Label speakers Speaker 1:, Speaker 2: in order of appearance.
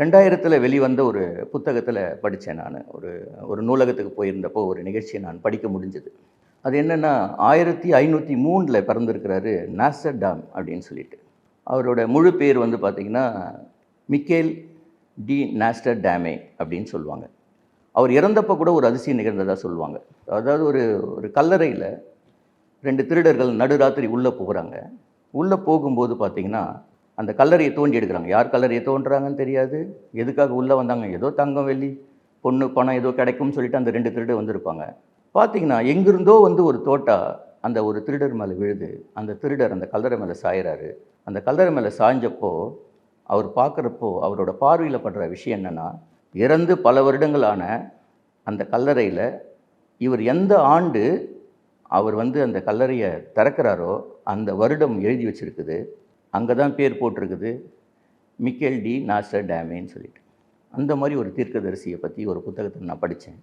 Speaker 1: ரெண்டாயிரத்தில் வெளிவந்த ஒரு புத்தகத்தில் படித்தேன் நான். ஒரு ஒரு நூலகத்துக்கு போயிருந்தப்போ ஒரு நிகழ்ச்சியை நான் படிக்க முடிஞ்சது. அது என்னென்னா ஆயிரத்தி ஐநூற்றி மூணில் பிறந்திருக்கிறாரு நாசர் டாம் அப்படின்னு சொல்லிட்டு. அவரோட முழு பேர் வந்து பார்த்திங்கன்னா மிக்கேல் டி நாஸ்டர் டேமே அப்படின்னு சொல்லுவாங்க. அவர் இறந்தப்போ கூட ஒரு அதிசயம் நிகழ்ந்ததாக சொல்லுவாங்க. அதாவது ஒரு ஒரு கல்லறையில் ரெண்டு திருடர்கள் நடுராத்திரி உள்ளே போகிறாங்க உள்ளே போகும்போது பார்த்திங்கன்னா அந்த கல்லறையை தோண்டி எடுக்கிறாங்க. யார் கல்லறையை தோன்றுறாங்கன்னு தெரியாது. எதுக்காக உள்ளே வந்தாங்க? ஏதோ தங்கம் வெள்ளி பொண்ணு பணம் ஏதோ கிடைக்கும்னு சொல்லிட்டு அந்த ரெண்டு திருடு வந்திருப்பாங்க. பார்த்தீங்கன்னா எங்கிருந்தோ வந்து ஒரு தோட்டா அந்த ஒரு திருடர் மேலே விழுது. அந்த திருடர் அந்த கல்லறை மேலே சாயிறாரு. அந்த கல்லறை மேலே சாய்ஞ்சப்போ அவர் பார்க்குறப்போ அவரோட பார்வையில் படுற விஷயம் என்னென்னா இறந்து பல வருடங்களான அந்த கல்லறையில் இவர் எந்த ஆண்டு அவர் வந்து அந்த கல்லறையை திறக்கிறாரோ அந்த வருடம் எழுதி வச்சிருக்குது. அங்கே தான் பேர் போட்டிருக்குது. மிக்கேல் டி நாஸ்டர் டேமேன்னு சொல்லிட்டு. அந்த மாதிரி ஒரு தீர்க்கதரிசியை பற்றி ஒரு புத்தகத்தை நான் படித்தேன்